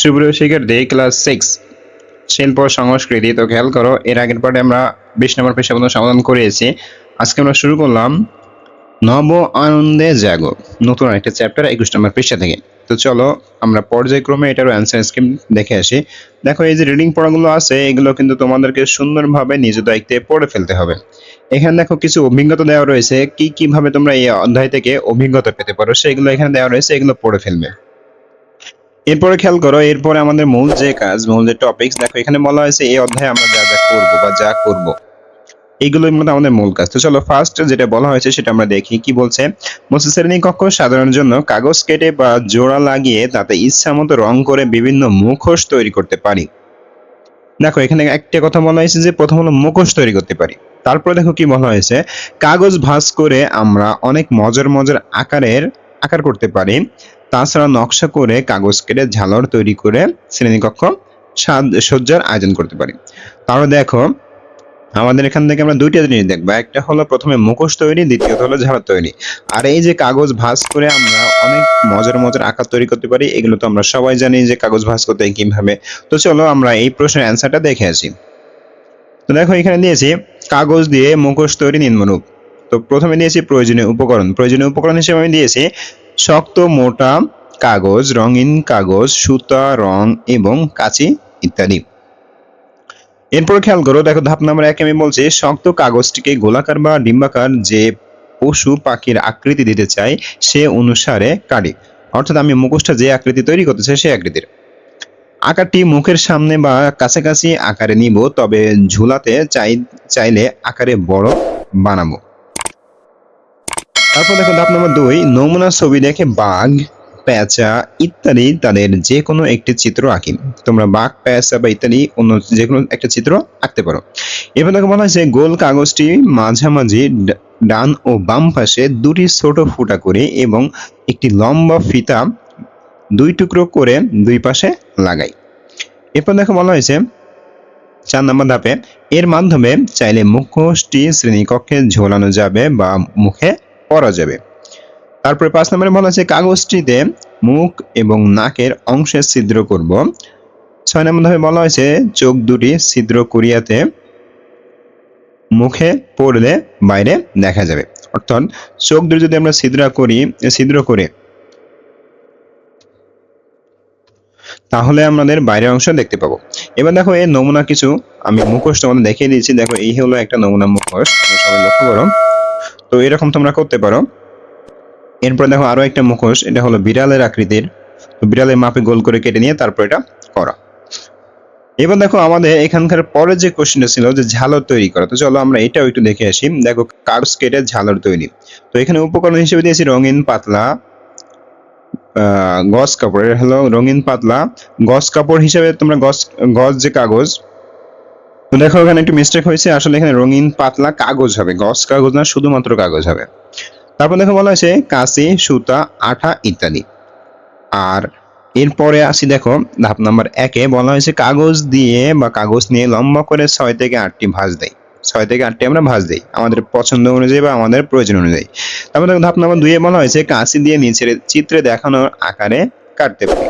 সুপ্রিয় শিক্ষার্থী class six শিল্প সংস্কৃতি। তো খেয়াল করো, এর আগের পার্টে আমরা বিশ নম্বর পেশা পর্যন্ত সমাধান করেছি আজকে আমরা শুরু করলাম, নব আনন্দে জাগো, নতুন একটা চ্যাপ্টার একুশ নম্বর পৃষ্ঠা থেকে। তো চলো, আমরা পর্যায়ক্রমে এটার অ্যান্সার স্কিম দেখে আসি। দেখো, এই যে রিডিং পড়াগুলো আছে, এগুলো কিন্তু তোমাদেরকে সুন্দরভাবে নিজ দায়িত্বে পড়ে ফেলতে হবে। এখানে দেখো, কিছু অভিজ্ঞতা দেওয়া রয়েছে, কি কীভাবে তোমরা এই অধ্যায় থেকে অভিজ্ঞতা পেতে পারো, সেগুলো এখানে দেওয়া রয়েছে, এগুলো পড়ে ফেলবে। এরপরে খেয়াল করো, এরপরে আমাদের মূল যে কাজ, মূল যে টপিক দেখো এখানে বলা হয়েছে এই অধ্যায়ে আমরা যা যা করব বা যা করব এইগুলোর মধ্যে আমাদের মূল কাজ। তো চলো ফার্স্ট যেটা বলা হয়েছে সেটা আমরা দেখি, কি বলছে? বলছে শ্রেণি কক্ষ সাধারণের জন্য কাগজ কেটে বা জোড়া লাগিয়ে তাতে ইচ্ছা মতো রং করে বিভিন্ন মুখোশ তৈরি করতে পারি। দেখো, এখানে একটা কথা বলা হয়েছে যে প্রথম হলো মুখোশ তৈরি করতে পারি। তারপরে দেখো কি বলা হয়েছে? কাগজ ভাঁজ করে আমরা অনেক মজার মজার আকারের, আকার করতে পারি। তাছাড়া নকশা করে কাগজ কেটে ঝালর তৈরি করে শ্রেণীকক্ষ সাজ- সজ্জার আয়োজন করতে পারি। তাহলে দেখো, আমাদের এখান থেকে আমরা দুইটা জিনিস দেখব। একটা হলো প্রথমে মুখোশ তৈরি, দ্বিতীয়ত হলো ঝালর তৈরি। আর এই যে কাগজ ভাঁজ করে আমরা অনেক মজার মজার আকার তৈরি করতে পারি, এগুলো তো আমরা সবাই জানি যে কাগজ ভাঁজ করতে কীভাবে। তো চলো আমরা এই প্রশ্নের অ্যান্সারটা দেখে আসি। তো দেখো, এখানে দিয়েছি, কাগজ দিয়ে মুখোশ তৈরি নিম্নরূপ। তো প্রথমে দিয়েছি প্রয়োজনীয় উপকরণ। প্রয়োজনীয় উপকরণ হিসেবে আমি দিয়েছি শক্ত, মোটা কাগজ, রঙিন কাগজ, সুতা, রং এবং কাঁচি ইত্যাদি। এরপর খেয়াল করো, দেখো ধাপ নাম্বার এক আমি বলছি, শক্ত কাগজটিকে গোলাকার বা ডিম্বাকার যে পশু পাখির আকৃতি দিতে চাই সে অনুসারে কাটি। অর্থাৎ আমি মুখোশটা যে আকৃতি তৈরি করতে চাই সেই আকৃতির। আকারটি মুখের সামনে বা কাছাকাছি আকারে নিব, তবে ঝুলাতে চাই চাইলে আকারে বড় বানাবো। তারপর দেখো ধাপ নম্বর দুই, নমুনা ছবি দেখে বাঘ, পেঁচা ইত্যাদি তাদের যে কোনো একটি চিত্র আঁকি। তোমরা বাঘ, পেঁচা বা ইত্যাদি অন্য যে কোনো একটা চিত্র আঁকতে পারো। এবার দেখো বলা হয়েছে, গোল কাগজটি মাঝামাঝি ডান ও বাম পাশে দুটি ছোট ফুটা করে এবং একটি লম্বা ফিতা দুই টুকরো করে দুই পাশে লাগাই। এরপর দেখো বলা হয়েছে, চার নম্বর ধাপে, এর মাধ্যমে চাইলে মুখোশটি শ্রেণীকক্ষে ঝোলানো যাবে বা মুখে পরা যাবে। তারপরে পাঁচ নম্বরে বলা আছে, কাগজটিতে মুখ এবং নাকের অংশে ছিদ্র করব। ছয় নম্বর ধাপে বলা হয়েছে, চোখ দুটি ছিদ্র করিয়াতে মুখে পড়লে বাইরে দেখা যাবে। অর্থাৎ চোখ দুটি যদি আমরা ছিদ্র করি, ছিদ্র করে, তাহলে আমাদের বাইরের অংশ দেখতে পাবো। এবার দেখো, এই নমুনা কিছু আমি মুখোশ তোমাদের দেখিয়ে দিয়েছি। দেখো, এই হলো একটা নমুনা মুখোশ। সবাই লক্ষ্য করো। তো এরকম তোমরা করতে পারো। এরপর দেখো আরও একটা মুখোশ, এটা হলো বিড়ালের আকৃতির। বিড়ালের মাপে গোল করে কেটে নিয়ে তারপর এটা করা। এবার দেখো আমাদের এখানকার পরে যে কোশ্চেনটা ছিল যে ঝালর তৈরি করা, তো চলো আমরা এটাও একটু দেখে আসি। দেখো কাগজ কেটে ঝালর তৈরি। তো এখানে উপকরণ হিসেবে দিয়েছি রঙিন পাতলা গজ কাপড়। এটা হলো রঙিন পাতলা গজ কাপড় হিসেবে তোমরা গজ গজ যে কাগজ তো দেখো, এখানে একটু মিস্টেক হয়েছে। আসলে এখানে রঙিন পাতলা কাগজ হবে। গস কাগজ না, শুধুমাত্র কাগজ হবে। তারপর দেখো, বলা হয়েছে কাঁচি সুতা, আঠা ইত্যাদি। আর এরপরে আসি দেখো, ধাপ নাম্বার একে বলা হয়েছে কাগজ দিয়ে বা কাগজ নিয়ে লম্বা করে ছয় থেকে আটটি ভাঁজ দেয়। ছয় থেকে আটটি আমরা ভাঁজ দিই, আমাদের পছন্দ অনুযায়ী বা আমাদের প্রয়োজন অনুযায়ী। তারপর দেখো, ধাপ নাম্বার দুইয়ে বলা হয়েছে কাঁচি দিয়ে নিচের চিত্রে দেখানোর আকারে কাটতে পারি।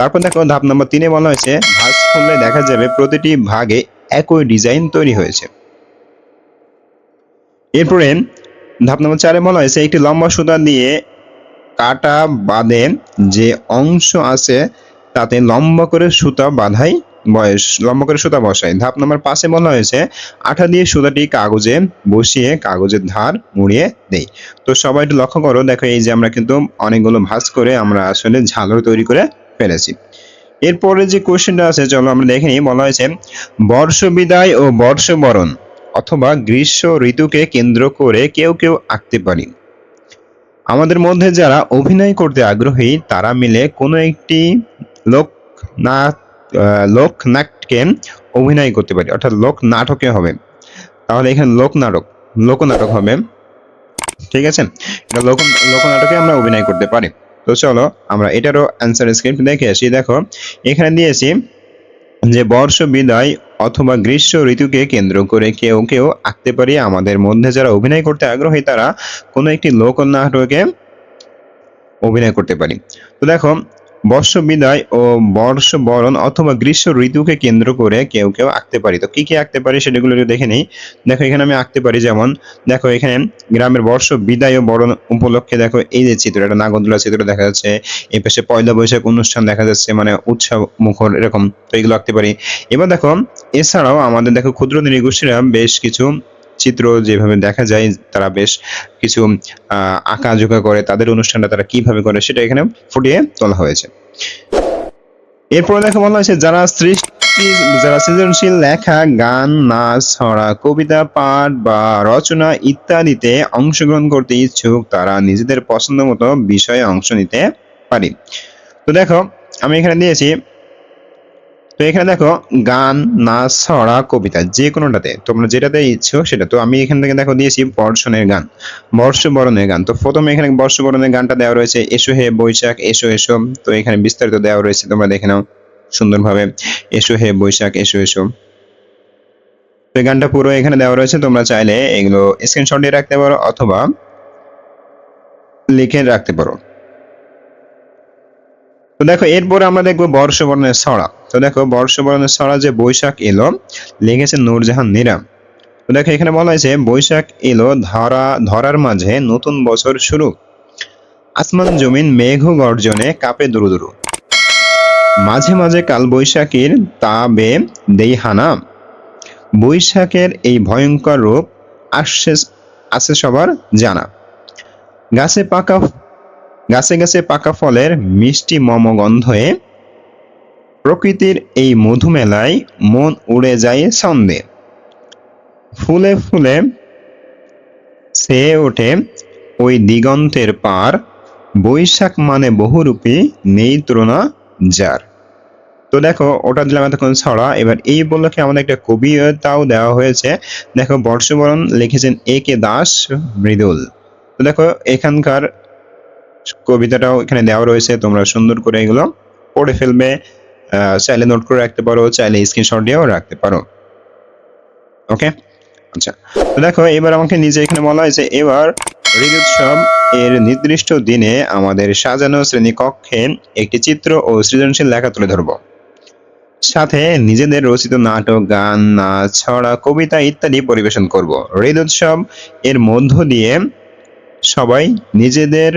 তারপর দেখো, ধাপ নাম্বার তিনে বলা হয়েছে ভাঁজ খুললে দেখা যাবে প্রতিটি ভাগে একই ডিজাইন তৈরি হয়েছে। এরপরে ধাপ নম্বর চারে বলা হয়েছে, একটি লম্বা সুতা দিয়ে কাটা বাঁধে যে অংশ আছে তাতে লম্বা করে সুতা বাঁধাই বয়স, লম্বা করে সুতা বসাই। ধাপ নম্বর পাঁচে বলা হয়েছে, আঠা দিয়ে সুতাটি কাগজে বসিয়ে কাগজের ধার মুড়িয়ে দেই। তো সবাই একটু লক্ষ্য করো, দেখো এই যে আমরা কিন্তু অনেকগুলো ভাঁজ করে আমরা আসলে ঝালর তৈরি করে ফেলেছি। এরপরে যে কোয়েশ্চেনটা আছে চলো আমরা দেখে নিই। বলা হয়েছে বর্ষ বিদায় ও বর্ষবরণ অথবা গ্রীষ্ম ঋতুকে কেন্দ্র করে কেউ কেউ আঁকতে পারি। আমাদের মধ্যে যারা অভিনয় করতে আগ্রহী তারা মিলে কোনো একটি লোক নাট আহ, লোক নাটকে অভিনয় করতে পারি। অর্থাৎ লোক নাটকে হবে। তাহলে এখানে লোক নাটক লোকনাটক হবে। ঠিক আছে? এটা লোক লোকনাটকে আমরা অভিনয় করতে পারি। তো চলো আমরা এটারও অ্যান্সার স্ক্রিপ্ট দেখে আসি। দেখো, এখানে দিয়েছি যে বর্ষ বিদায় অথবা গ্রীষ্ম ঋতুকে কেন্দ্র করে কেউ কেউ আঁকতে পারি। আমাদের মধ্যে যারা অভিনয় করতে আগ্রহী, তারা কোনো একটি লোক নাটকে অভিনয় করতে পারি। তো দেখো বর্ষ বিদায় ও বর্ষ বরণ অথবা গ্রীষ্ম ঋতুকে কেন্দ্র করে কেউ কেউ আঁকতে পারি। তো কি কি আঁকতে পারি সেগুলো একটু দেখে নেই। দেখো, এখানে আমি আঁকতে পারি যেমন, দেখো, এখানে গ্রামের বর্ষ, বিদায় ও বরণ উপলক্ষে দেখো, এই যে চিত্র, এটা নাগরদোলা চিত্র দেখা যাচ্ছে। এই পাশে পয়লা বৈশাখ অনুষ্ঠান দেখা যাচ্ছে মানে উৎসব মুখর এরকম। তো এগুলো আঁকতে পারি। এবার দেখো, এছাড়াও আমাদের দেখো ক্ষুদ্র নৃগোষ্ঠীরা বেশ কিছু চিত্র যেভাবে দেখা যায়, তারা বেশ কিছু, আহ, আঁকা ঝোঁকা করে, তাদের অনুষ্ঠানটা তারা কীভাবে করে সেটা এখানে ফুটিয়ে তোলা হয়েছে। এরপরে দেখো বলা হয়েছে, যারা সৃষ্টি, যারা সৃজনশীল লেখা, গান, নাচ, ছড়া, কবিতা, পাঠ বা রচনা ইত্যাদিতে অংশগ্রহণ করতে ইচ্ছুক, তারা নিজেদের পছন্দ মতো বিষয়ে অংশ নিতে পারি। তো দেখো, আমি এখানে দিয়েছি তো এখানে দেখো, গান, নাচ, ছড়া, কবিতা যে কোনোটাতে তোমরা যেটাতে ইচ্ছো সেটা। তো আমি এখান থেকে দেখো দিয়েছি বর্ষণের গান, বর্ষবরণের গান। তো প্রথমে এখানে বর্ষবরণের গানটা দেওয়া রয়েছে, এসো হে বৈশাখ, এসো এসো। তো এখানে বিস্তারিত দেওয়া রয়েছে, তোমরা দেখে নাও সুন্দরভাবে। এসো হে বৈশাখ, এসো এসো। তো গানটা পুরো এখানে দেওয়া রয়েছে, তোমরা চাইলে এগুলো স্ক্রিনশট দিয়ে রাখতে পারো অথবা লিখে রাখতে পারো। তো দেখো, এরপরে আমরা দেখব বর্ষবরণের ছড়া। তো দেখো, বর্ষবরণের ছড়া যে বৈশাখ এলো, লিখেছে নূরজাহান নিরাম। তো দেখো, এখানে বলা হয়েছে, বৈশাখ এলো ধরা, ধরার মাঝে নতুন বছর শুরু। আসমান জমিন মেঘ গর্জনে কাপে দুরু দুরু। মাঝে মাঝে কাল বৈশাখীর তাবে দেই হানা। বৈশাখের এই ভয়ঙ্কর রূপ আসছে আছে সবার জানা। গাছে পাকা গাছে গাছে পাকা ফলের মিষ্টি মম গন্ধে প্রকৃতির এই মধুমেলায় মন উড়ে যায় ছন্দে। ফুলে ফুলে ছেয়ে ওঠে ওই দিগন্তের পার, বৈশাখ মানে বহুরূপী নেই তুলনা যার। তো দেখো, ওটা দিলাম এতক্ষণ ছড়া। এবার এই উপলক্ষে আমাদের একটা কবিতাও দেওয়া হয়েছে। দেখো, বর্ষবরণ লিখেছেন এ কে দাস মৃদুল। তো দেখো, এখানকার কবিতাটাও এখানে দেওয়া রয়েছে, তোমরা সুন্দর করে এগুলো পড়ে ফেলবে। চাইলে নোট করে রাখতে পারো, চাইলে স্ক্রিনশট দিয়েও রাখতে পারো। ওকে আচ্ছা তো দেখো, এবার আমাকে নিজে এখানে বলা হয়েছে, এবার ঈদ উৎসব এর নির্দিষ্ট দিনে আমাদের সাজানো শ্রেণীকক্ষে একটি চিত্র ও সৃজনশীল লেখা তুলে ধরব। সাথে নিজেদের রচিত নাটক, গান, নাচ, ছড়া, কবিতা ইত্যাদি পরিবেশন করব। ঈদ উৎসব এর মধ্য দিয়ে সবাই নিজেদের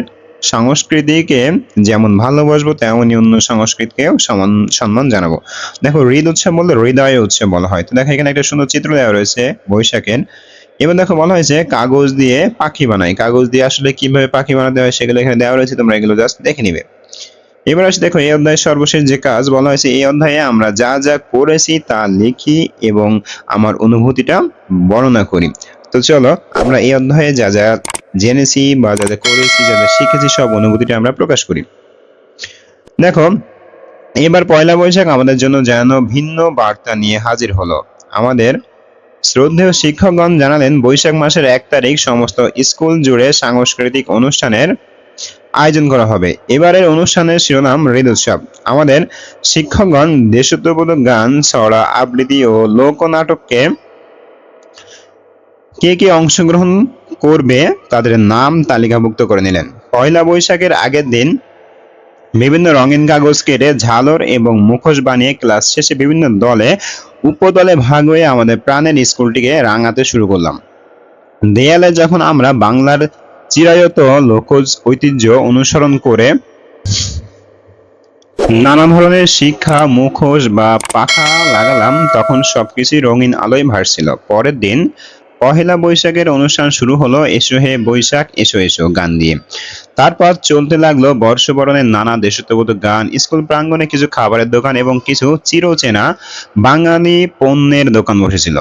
সংস্কৃতিকে যেমন ভালোবাসবো তেমনই অন্য সংস্কৃতিকেও সমান, সম্মান জানাব। দেখো, হৃদ উৎসব বলতে হৃদয় উৎসব বলা হয়। তো দেখো, এখানে একটা সুন্দর চিত্র দেওয়া রয়েছে বৈশাখের। এবার দেখো, বলা হয়েছে কাগজ দিয়ে পাখি বানাই। কাগজ দিয়ে আসলে কীভাবে পাখি বানাতে হয় সেগুলো এখানে দেওয়া রয়েছে, তোমরা এগুলো জাস্ট দেখে নিবে। এবার আসে, দেখো, এই অধ্যায়ের সর্বশেষ যে কাজ, বলা হয়েছে এই অধ্যায়ে আমরা যা যা করেছি তা লিখি এবং আমার অনুভূতিটা বর্ণনা করি। তো চলো, আমরা এই অধ্যায়ে যা যা জেনেছি বা যা যা করেছি যা যা শিখেছি, সব অনুভূতিটা আমরা প্রকাশ করি। দেখো, এবার পয়লা বৈশাখ আমাদের জন্য যেন ভিন্ন বার্তা নিয়ে হাজির হলো। আমাদের শ্রদ্ধেয় শিক্ষকগণ জানালেন, বৈশাখ মাসের এক তারিখ সমস্ত স্কুল জুড়ে সাংস্কৃতিক অনুষ্ঠানের আয়োজন করা হবে। এবারের অনুষ্ঠানের শিরোনাম হৃদ উৎসব। আমাদের শিক্ষকগণ দেশত্ববোধক গান, ছড়া আবৃত্তি ও লোকনাটককে কে কে অংশগ্রহণ করবে তাদের নাম তালিকাভুক্ত করে নিলেন। পয়লা বৈশাখের আগের দিন বিভিন্ন রঙিন কাগজ কেটে ঝালর এবং মুখোশ বানিয়ে ক্লাস শেষে বিভিন্ন দলে, উপদলে ভাগ হয়ে আমাদের প্রাণের স্কুলটিকে রাঙাতে শুরু করলাম। দেয়ালে যখন আমরা বাংলার চিরায়ত লোকজ ঐতিহ্য অনুসরণ করে নানা ধরনের শিক্ষা, মুখোশ বা পাখা লাগালাম, তখন সবকিছুই রঙিন আলোয় ভাসছিল। পরের দিন পহেলা বৈশাখের অনুষ্ঠান শুরু হলো, এসো হে বৈশাখ, এসো এসো গান দিয়ে তারপর চলতে লাগল বর্ষবরণের নানা দেশত্ববোধক গান, স্কুল প্রাঙ্গণে কিছু খাবারের দোকান এবং কিছু চিরচেনা বাঙালি পণ্যের দোকান বসেছিল।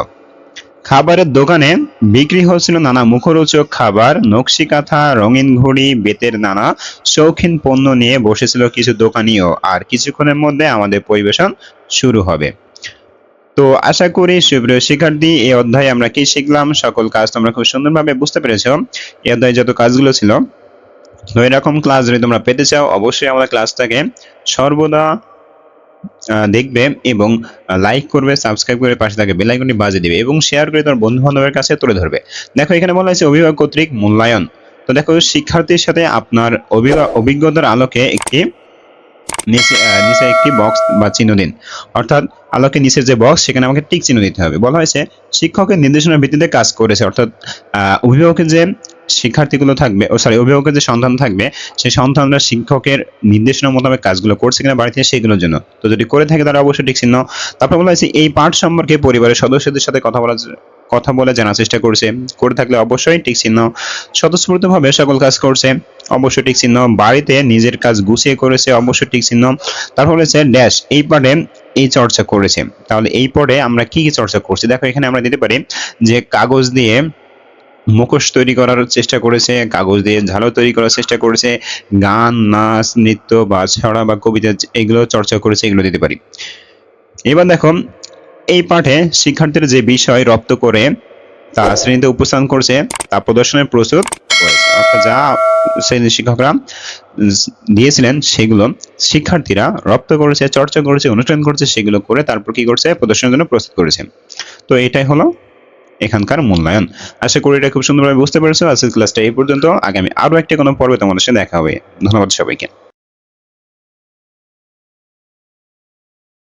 খাবারের দোকানে বিক্রি হচ্ছিল নানা মুখরোচক খাবার নকশি কাঁথা রঙিন ঘড়ি, বেতের নানা শৌখিন পণ্য নিয়ে বসেছিল কিছু দোকানিও। আর কিছুক্ষণের মধ্যে আমাদের পরিবেশন শুরু হবে। তো আশা করি সুপ্রিয় শিক্ষার্থী, এই অধ্যায়ে আমরা কি শিখলাম? সকল কাজ তোমরা খুব সুন্দরভাবে বুঝতে পেরেছ। এই অধ্যায়ে যত কাজগুলো ছিল, তো এরকম ক্লাস যদি তোমরা পেতে চাও, অবশ্যই আমাদের ক্লাসটাকে সর্বদা দেখবে এবং লাইক করবে সাবস্ক্রাইব করে পাশে থাকে বেল আইকনটি বাজিয়ে দিবে এবং শেয়ার করে তোমার বন্ধু বান্ধবের কাছে তুলে ধরবে। দেখো, এখানে বলা হয়েছে অভিভাবক কর্তৃক মূল্যায়ন। তো দেখো, শিক্ষার্থীর সাথে আপনার অভিজ্ঞতার আলোকে একটি নিচে নিচে একটি বক্স বা চিহ্ন দিন। অর্থাৎ আলোকে নিচের যে বক্স সেখানে আমাকে টিক চিহ্ন দিতে হবে। বলা হয়েছে, শিক্ষকের নির্দেশনার ভিত্তিতে কাজ করেছে। অর্থাৎ অভিভাবকের যে শিক্ষার্থীগুলো থাকবে, ও সরি অভিভাবকের যে সন্তান থাকবে, সেই সন্তানরা শিক্ষকের নির্দেশনা মোতাবেক কাজগুলো করছে কিনা বাড়িতে সেগুলোর জন্য। তো যদি করে থাকে তারা অবশ্যই টিক চিহ্ন। তারপর বলা হয়েছে, এই পাঠ সম্পর্কে পরিবারের সদস্যদের সাথে কথা বলা কথা বলে জানার চেষ্টা করছে। করে থাকলে অবশ্যই টিক চিহ্ন স্বতঃস্ফূর্তভাবে সকল কাজ করছে। অবশ্যই টিক চিহ্ন বাড়িতে নিজের কাজ গুছিয়ে করেছে, অবশ্যই টিক চিহ্ন। তারপর হচ্ছে ড্যাশ এই পাঠে এই চর্চা করেছে। তাহলে এই পরে আমরা কি কি চর্চা করছি? দেখো, এখানে আমরা দিতে পারি যে কাগজ দিয়ে মুখোশ তৈরি করার চেষ্টা করেছে, কাগজ দিয়ে ঝালো তৈরি করার চেষ্টা করেছে, গান, নাচ, নৃত্য বা ছড়া বা কবিতা, এগুলো চর্চা করেছে, এগুলো দিতে পারি। এবার দেখো এই পাঠে শিক্ষার্থীর যে বিষয় রপ্ত করে তা শ্রেণীতে উপস্থান করছে, তা প্রদর্শনের প্রস্তুত যা শ্রেণির শিক্ষকরা দিয়েছিলেন, সেগুলো শিক্ষার্থীরা রপ্ত করেছে, চর্চা করেছে অনুষ্ঠান করেছে, সেগুলো করে তারপর কি করছে, প্রদর্শনের জন্য প্রস্তুত করেছে। তো এটাই হলো এখানকার মূল্যায়ন। আশা করি এটা খুব সুন্দরভাবে বুঝতে পেরেছ। আজকের ক্লাসটা এই পর্যন্ত। আগামী আরও একটা কোনো পর্বে তোমাদের সাথে দেখা হবে। ধন্যবাদ সবাইকে।